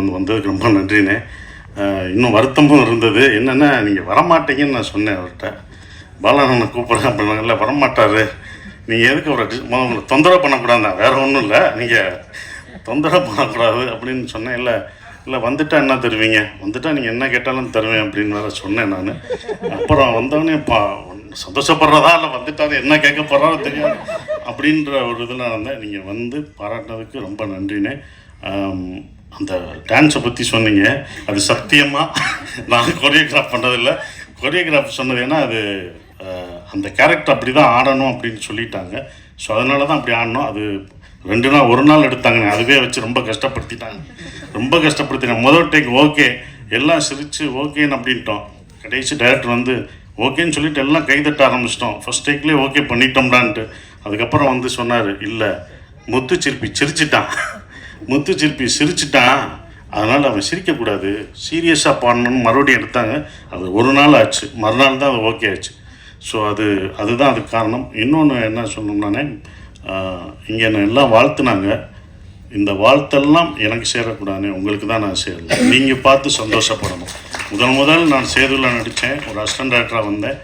வந்து வந்ததுக்கு ரொம்ப நன்றிண்ணே. இன்னும் வருத்தமும் இருந்தது. என்னென்னா நீங்கள் வரமாட்டீங்கன்னு நான் சொன்னேன் அவர்கிட்ட. பாலா கூப்பிட்றேன் அப்படின்னா இல்லை வரமாட்டார். நீங்கள் எதுக்கு அவரை உங்களை தொந்தரவு பண்ணக்கூடாது வேறு ஒன்றும் இல்லை. நீங்கள் தொந்தரவு பண்ணக்கூடாது அப்படின்னு சொன்னேன். இல்லை இல்லை வந்துட்டா என்ன தருவீங்க? வந்துட்டா நீங்கள் என்ன கேட்டாலும் தருவேன் அப்படின்னு வேற சொன்னேன் நான். அப்புறம் வந்தவொடனே பா சந்தோஷப்படுறதா? இல்லை வந்துட்டாரு என்ன கேட்க போகிறாரோ தெரியாது. அப்படின்ற ஒரு இதில் இருந்தேன். நீங்கள் வந்து பாராட்டினதுக்கு ரொம்ப நன்றினே அந்த டான்ஸை பற்றி சொன்னீங்க. அது சத்தியமாக நான் கொரியோகிராஃப் பண்ணதில்லை. கொரியோகிராஃப் சொன்னது ஏன்னா அது அந்த கேரக்டர் அப்படி தான் ஆடணும் அப்படின்னு சொல்லிட்டாங்க. ஸோ அதனால தான் அப்படி ஆடணும். அது ரெண்டு நாள் ஒரு நாள் எடுத்தாங்க அதுவே வச்சு ரொம்ப கஷ்டப்படுத்திட்டாங்க. ரொம்ப கஷ்டப்படுத்தினேன் முதல் டேக் ஓகே எல்லாம் சிரித்து ஓகேன்னு அப்படின்ட்டோம். கடைசி டைரக்டர் வந்து ஓகேன்னு சொல்லிட்டு எல்லாம் கைதட்ட ஆரம்பிச்சிட்டோம். ஃபஸ்ட் டேக்லேயே ஓகே பண்ணிட்டோம்டான்ட்டு. அதுக்கப்புறம் வந்து சொன்னார் இல்லை. முத்து சிரிப்பி சிரிச்சிட்டான். முத்து சிற்பி சிரிச்சிட்டான். அதனால் அவன் சிரிக்கக்கூடாது. சீரியஸாக பாடணும்னு மறுபடியும் எடுத்தாங்க. அது ஒரு நாள் ஆச்சு. மறுநாள் தான் அது ஓகே ஆச்சு. ஸோ அது அதுதான் அதுக்கு காரணம். இன்னொன்று என்ன சொல்லணும்னானே இங்கே என்ன எல்லாம் வாழ்த்துனாங்க. இந்த வாழ்த்தெல்லாம் எனக்கு சேரக்கூடாது உங்களுக்கு தான் நான் சேரல. நீங்கள் பார்த்து சந்தோஷப்படணும். முதல் முதல் நான் சேதுவில் நடித்தேன். ஒரு அசிஸ்டன்ட் டேரக்டராக வந்தேன்.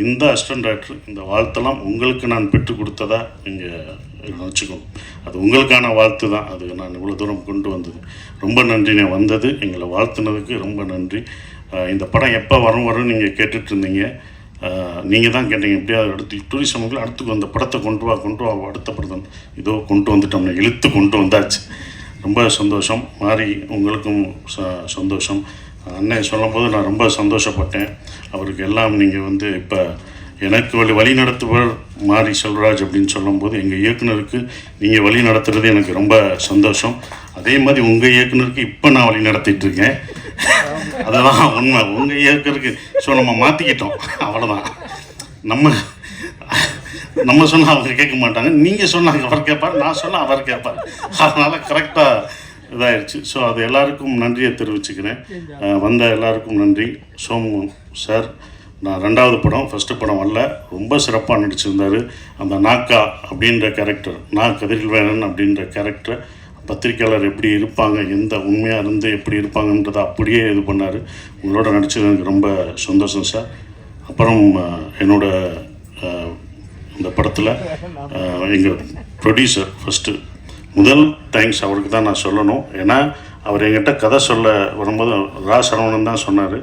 இந்த அசிஸ்டன்ட் டாக்டர் இந்த வாழ்த்தெல்லாம் உங்களுக்கு நான் பெற்றுக் கொடுத்ததா நீங்கள் நினச்சிக்கணும். அது உங்களுக்கான வாழ்த்து தான். அது நான் இவ்வளோ தூரம் கொண்டு வந்தது. ரொம்ப நன்றி. நான் வந்தது எங்களை வாழ்த்துனதுக்கு ரொம்ப நன்றி. இந்த படம் எப்போ வரும் வரும் நீங்கள் கேட்டுட்ருந்தீங்க. நீங்கள் தான் கேட்டீங்க. எப்படியாவது அடுத்து டூரிசமுக்கு அடுத்து அந்த படத்தை கொண்டு வா கொண்டு வா அடுத்த படத்தை இதோ கொண்டு வந்துட்டோம்னா இழுத்து கொண்டு வந்தாச்சு. ரொம்ப சந்தோஷம். மாறி உங்களுக்கும் ச சந்தோஷம். அண்ணன் சொல்லும்போது நான் ரொம்ப சந்தோஷப்பட்டேன். அவருக்கு எல்லாம் நீங்கள் வந்து இப்போ எனக்கு வழி வழி நடத்துவர் மாரி செல்வராஜ் அப்படின்னு சொல்லும்போது எங்கள் இயக்குனருக்கு நீங்கள் வழி நடத்துறது எனக்கு ரொம்ப சந்தோஷம். அதே மாதிரி உங்கள் இயக்குனருக்கு இப்போ நான் வழி நடத்திட்டு இருக்கேன். அதெல்லாம் உண்மை. உங்கள் இயக்குனருக்கு ஸோ நம்ம மாற்றிக்கிட்டோம் அவ்வளோதான் நம்ம நம்ம சொன்னால் அவங்க கேட்க மாட்டாங்க. நீங்கள் சொன்னாங்க அவர் கேட்பார் நான் சொன்னால் அவர் கேட்பார். அதனால் கரெக்டாக இதாயிருச்சு. ஸோ அது எல்லாருக்கும் நன்றியை தெரிவிச்சுக்கிறேன். வந்த எல்லாருக்கும் நன்றி. சோமு சார் நான் ரெண்டாவது படம் ஃபஸ்ட்டு படம் வரல ரொம்ப சிறப்பாக நடிச்சிருந்தார். அந்த நாக்கா அப்படின்ற கேரக்டர் நா கதிர்வேலன் அப்படின்ற கேரக்டர் பத்திரிக்கையாளர் எப்படி இருப்பாங்க எந்த உண்மையாக இருந்து எப்படி இருப்பாங்கன்றதை அப்படியே இது பண்ணார். உங்களோட நடிச்சது எனக்கு ரொம்ப சந்தோஷம் சார். அப்புறம் என்னோட இந்த படத்தில் எங்கள் ப்ரொடியூசர் ஃபஸ்ட்டு முதல் தேங்க்ஸ் அவருக்கு தான் நான் சொல்லணும். ஏன்னா அவர் என்கிட்ட கதை சொல்ல வரும்போது ரா சரவணன் தான் சொன்னார்.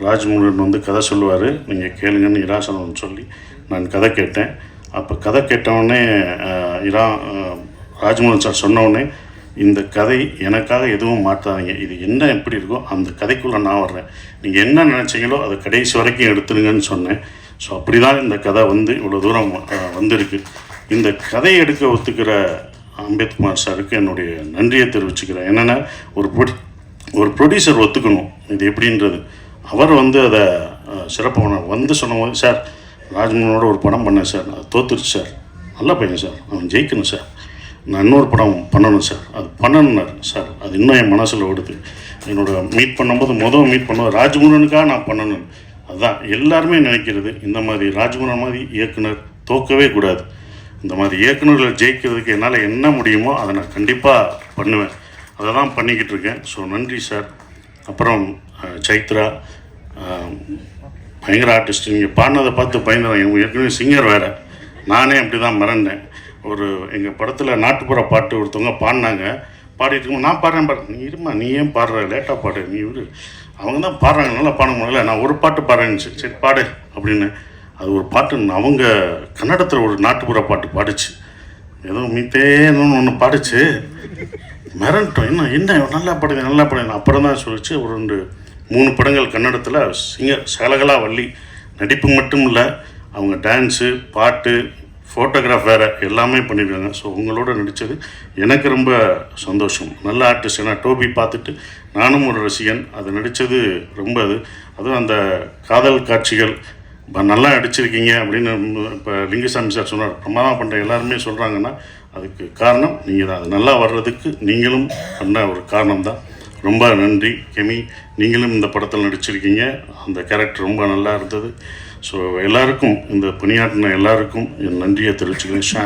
ராஜ்முருகன் வந்து கதை சொல்லுவார். நீங்கள் கேளுங்கன்னு இரா சரவணன் சொல்லி நான் கதை கேட்டேன். அப்போ கதை கேட்டவுடனே இரா அஹ், ராஜ்மோகன் சார் சொன்னவுடனே இந்த கதை எனக்காக எதுவும் மாற்றாதீங்க. இது என்ன எப்படி இருக்கோ அந்த கதைக்குள்ளே நான் வர்றேன். நீங்கள் என்ன நினச்சிங்களோ அதை கடைசி வரைக்கும் எடுத்துருங்கன்னு சொன்னேன். ஸோ அப்படி தான் இந்த கதை வந்து இவ்வளோ தூரம் வந்திருக்கு. இந்த கதையை எடுக்க ஒத்துக்கிற அம்பேத்குமார் சாருக்கு என்னுடைய நன்றியை தெரிவிச்சுக்கிறேன். என்னென்னா ஒரு ப்ரொடி ஒரு ப்ரொடியூசர் ஒத்துக்கணும். இது எப்படின்றது? அவர் வந்து அதை சிறப்பான வந்து சொன்னபோது சார் ராஜ்மோகனோட ஒரு படம் பண்ணேன் சார். அது தோத்துருச்சு சார். நல்ல பையன் சார். அவன் ஜெயிக்கணும் சார். நான் இன்னொரு படம் பண்ணணும் சார். அது பண்ணணுன்னார் சார். அது இன்னும் என் மனசில் ஓடுது. என்னோட மீட் பண்ணும்போது மொதல் மீட் பண்ணும்போது ராஜ்முருகனுக்காக நான் பண்ணணும். அதுதான் எல்லாருமே நினைக்கிறது இந்த மாதிரி ராஜ்முருகன் மாதிரி இயக்குனர் தோக்கவே கூடாது. இந்த மாதிரி இயக்குனர்கள் ஜெயிக்கிறதுக்கு என்னால் என்ன முடியுமோ அதை நான் கண்டிப்பாக பண்ணுவேன். அதை தான் பண்ணிக்கிட்டு இருக்கேன். ஸோ நன்றி சார். அப்புறம் சைத்ரா பயங்கர ஆர்டிஸ்ட் நீங்கள் பாடினதை பார்த்து பயந்துறேன் இவங்க ஏற்கனவே சிங்கர் வேறு. நானே அப்படி தான் மறந்தேன். ஒரு எங்கள் படத்தில் நாட்டுப்புற பாட்டு ஒருத்தவங்க பாடினாங்க. பாடிட்டு இருக்கும் நான் பாடுறேன் பாரு. நீ இருமா நீ ஏன் பாடுற? லேட்டாக பாடு. நீ விடு அவங்க தான் பாடுறாங்க. நல்லா பாட முடியல. நான் ஒரு பாட்டு பாடுறேன்னு சரி சரி பாடு அப்படின்னு. அது ஒரு பாட்டு அவங்க கன்னடத்தில் ஒரு நாட்டுப்புற பாட்டு பாடிச்சு. ஏதோ மீத்தேன்னு ஒன்று பாடிச்சு. மிரண்டோம் என்ன என்ன நல்லா பாடுது நல்லா பாடுது அப்புறம் தான் சொல்லிச்சு ஒரு ரெண்டு மூணு படங்கள் கன்னடத்தில். சிங்கர் சகலகலா வள்ளி நடிப்பு மட்டும் இல்லை அவங்க டான்ஸு பாட்டு ஃபோட்டோகிராஃப் வேறு எல்லாமே பண்ணியிருக்காங்க ஸோ உங்களோட நடித்தது எனக்கு ரொம்ப சந்தோஷம். நல்ல ஆர்டிஸ்ட் ஏன்னா டோபி பார்த்துட்டு நானும் ஒரு ரசிகன். அது நடித்தது ரொம்ப அது. அதுவும் அந்த காதல் காட்சிகள் இப்போ நல்லா அடிச்சிருக்கீங்க அப்படின்னு இப்போ லிங்குசாமி சார் சொன்னார். பிரமாதம் பண்ணுற எல்லாருமே சொல்கிறாங்கன்னா அதுக்கு காரணம் நீங்கள் தான். அது நல்லா வர்றதுக்கு நீங்களும் பண்ண ஒரு காரணம் தான். ரொம்ப நன்றி கெமி. நீங்களும் இந்த படத்தில் நடிச்சிருக்கீங்க. அந்த கேரக்டர் ரொம்ப நல்லா இருந்தது. ஸோ எல்லாருக்கும் இந்த பணியாற்றின எல்லாருக்கும் என் நன்றியை தெரிவிச்சுக்கிறேன். ஷாம்